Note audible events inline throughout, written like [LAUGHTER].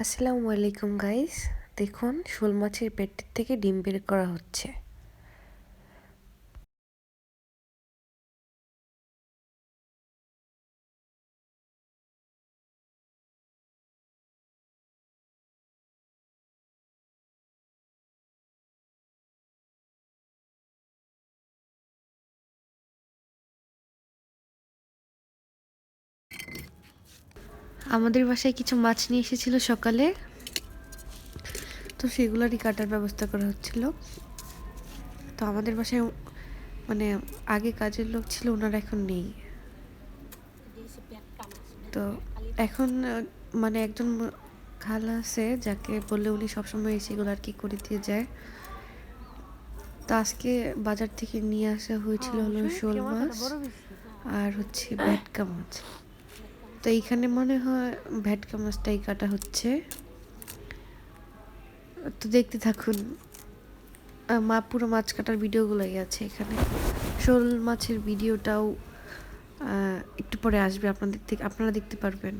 আসসালামু আলাইকুম গাইস। দেখুন শোল মাছের পেটের থেকে ডিম বের করা হচ্ছে। আমাদের বাসায় কিছু মাছ নিয়ে এসেছিল সকালে। তো সেগুলোরই কাটার ব্যবস্থা করা হচ্ছিল। তো আমাদের বাসায় মানে আগে কাজের লোক ছিল ওনারা এখন নেই। তো এখন মানে একজন খাল আছে যাকে বললে উনি সবসময় সেগুলো আর কি করে দিয়ে যায়। তো আজকে বাজার থেকে নিয়ে আসা হয়েছিল হলো শোল মাছ আর হচ্ছে ভেটকা মাছ। তো এইখানে মনে হয় ভ্যাটকা মাছটাই কাটা হচ্ছে। তো দেখতে থাকুন মা পুরো মাছ কাটার ভিডিওগুলোই আছে এখানে। শোল মাছের ভিডিওটাও একটু পরে আসবে, আপনাদের থেকে আপনারা দেখতে পারবেন।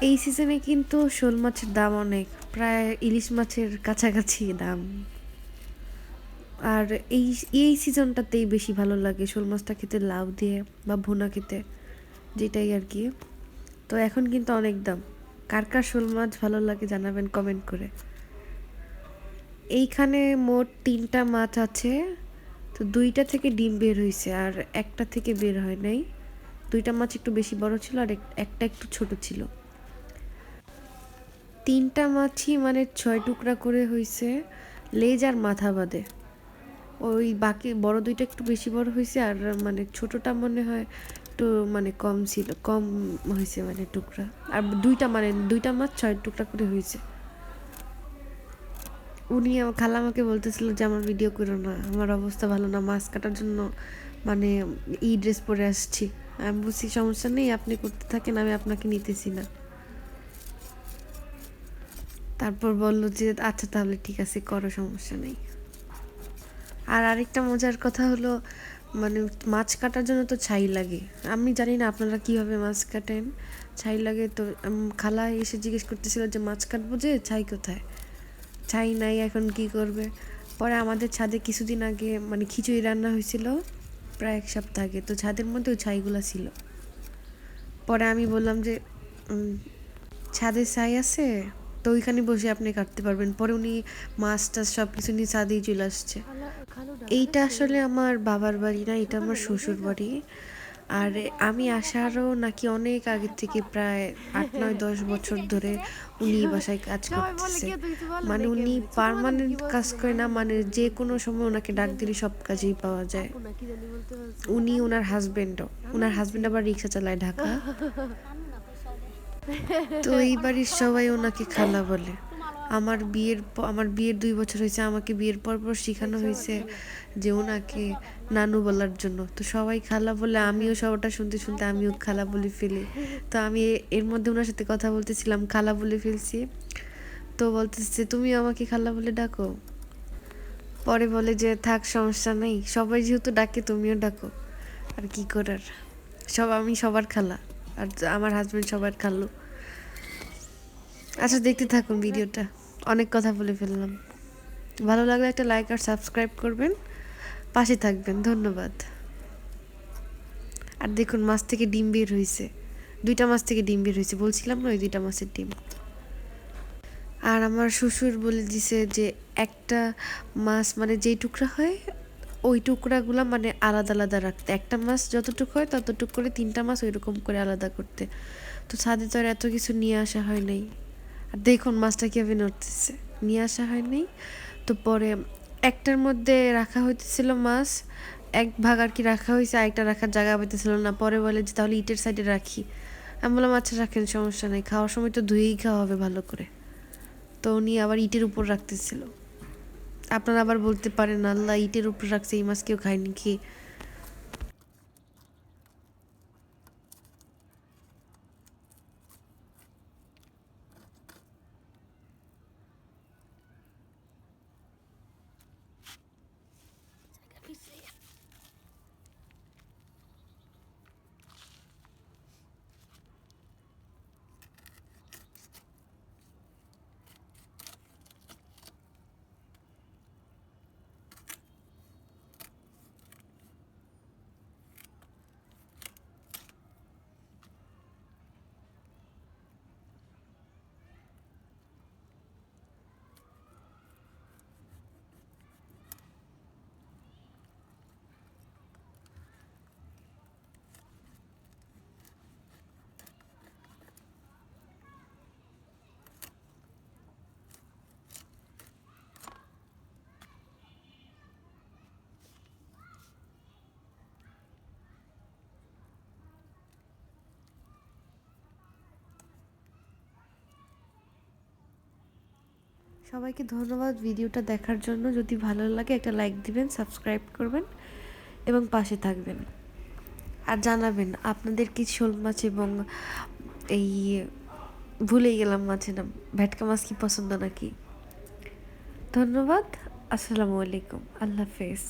এই সিজনে কিন্তু শোল মাছের দাম অনেক, প্রায় ইলিশ মাছের কাছাকাছি দাম। আর এই এই সিজনটাতেই বেশি ভালো লাগে শোল মাছটা খেতে, লাউ দিয়ে বা ভুনা খেতে, যেটাই আর কি। তো এখন কিন্তু অনেক দাম। কার কার শোল মাছ ভালো লাগে জানাবেন কমেন্ট করে। এইখানে মোট তিনটা মাছ আছে, তো দুইটা থেকে ডিম বের হয়েছে আর একটা থেকে বের হয় নাই। দুইটা মাছ একটু বেশি বড় ছিল, আর একটা একটু ছোট ছিল। তিনটা মাছই মানে ছয় টুকরা করে হয়েছে লেজ আর মাথা বাদে। ওই বাকি বড় দুইটা একটু বেশি বড় হয়েছে আর মানে ছোটটা মনে হয় একটু মানে কম ছিল, কম হয়েছে মানে টুকরা। আর দুইটা মানে দুইটা মাছ ছয় টুকরা করে হয়েছে উনি আমার খালা আমাকে বলতেছিল যে, আমার ভিডিও করো না, আমার অবস্থা ভালো না, মাছ কাটার জন্য মানে ই ড্রেস পরে আসছি। আমি বলছি, সমস্যা নেই, আপনি করতে থাকেন, আমি আপনাকে নিতেছি না। তারপর বলল যে আচ্ছা তাহলে ঠিক আছে, করো, সমস্যা নেই। আর আরেকটা মজার কথা হলো মানে মাছ কাটার জন্য তো ছাই লাগে। আমি জানি না আপনারা কীভাবে মাছ কাটেন। ছাই লাগে তো খালা এসে জিজ্ঞেস করতেছিল যে, মাছ কাটবো যে, ছাই কোথায়? ছাই নাই, এখন কি করবে? পরে আমাদের ছাদে কিছুদিন আগে মানে খিচুড়ি রান্না হয়েছিল, প্রায় এক সপ্তাহ আগে। তো ছাদের মধ্যে ওই ছাইগুলো ছিল। পরে আমি বললাম যে ছাদে ছাই আছে? তো ওইখানে বসে আপনি কাটতে পারবেন। পরে উনি মাছ টাছ সব কিছু নিয়ে ছাদেই চলে আসছে। এইটা আসলে আমার বাবার বাড়ি না এটা আমার শ্বশুর বাড়ি। আর আমি আসারও নাকি অনেক আগে থেকে প্রায় আট নয় দশ বছর ধরে উনি বাসায় কাজ করতেছে। মানে উনি পারমানেন্ট কাজ করে না মানে যে কোনো সময় ওনাকে ডাক দিলে সব কাজেই পাওয়া যায়। উনি ওনার হাজবেন্ডও ওনার হাজবেন্ড আবার রিক্সা চালায় ঢাকা। [LAUGHS] তো এই বাড়ির সবাই ওনাকে খালা বলে। আমার বিয়ের আমার বিয়ের দুই বছর হয়েছে, আমাকে বিয়ের পর পর শেখানো হয়েছে যে ওনাকে নানু বলার জন্য। তো সবাই খালা বলে, আমিও সবটা শুনতে শুনতে আমিও খালা বলে ফেলি। তো আমি এর মধ্যে ওনার সাথে কথা বলতেছিলাম, খালা বলে ফেলছি। তো বলতেছে তুমি আমাকে খালা বলে ডাকো। পরে বলে যে, থাক, সমস্যা নেই। সবাই যেহেতু ডাকে, তুমিও ডাকো। আর কি করার? সব, আমি সবার খালা। আর আমার হাজব্যান্ড সবার খালু। আচ্ছা দেখতে থাকুন ভিডিওটা। অনেক কথা বলে ফেললাম। ভালো লাগলে একটা লাইক আর সাবস্ক্রাইব করবেন। পাশে থাকবেন। ধন্যবাদ। আর দেখুন, মাছ থেকে ডিম বের হয়েছে দুইটা মাছ থেকে ডিম বের হয়েছে বলছিলাম না ওই দুইটা মাছের ডিম? আর আমার শ্বশুর বলে দিছে যে একটা মাছ মানে যেই টুকরা হয় ওই টুকরাগুলো মানে আলাদা আলাদা রাখতে। একটা মাছ যতটুকু হয় ততটুকু করে তিনটা মাছ ওইরকম করে আলাদা করতে। তো ছাদে তো আর এত কিছু নিয়ে আসা হয় নাই। আর দেখুন মাছটা কীভাবে নড়তেছে। নিয়ে আসা হয়নি তো পরে একটার মধ্যে রাখা হইতেছিল মাছ, এক ভাগ আর কি রাখা হয়েছে আরেকটা রাখার জায়গা পাইতেছিল না। পরে বলে যে তাহলে ইটের সাইডে রাখি। আমি বললাম আচ্ছা রাখেন, সমস্যা নেই। খাওয়ার সময় তো ধুয়েই খাওয়া হবে ভালো করে। তো উনি আবার ইটের উপর রাখতেছিল। আপনারা আবার বলতে পারেন আল্লাহ ইটের উপর রাখছে এই মাছ কেউ খায়নি কি? সবাইকে ধন্যবাদ ভিডিওটা দেখার জন্য। যদি ভালো লাগে একটা লাইক দিবেন, সাবস্ক্রাইব করবেন এবং পাশে থাকবেন। আর জানাবেন, আপনাদের কি শোল মাছ এবং এই ভুলেই গেলাম মাছে না, ভেটকা মাছ কি পছন্দ নাকি? ধন্যবাদ, আসসালামু আলাইকুম, আল্লাহ হাফেজ।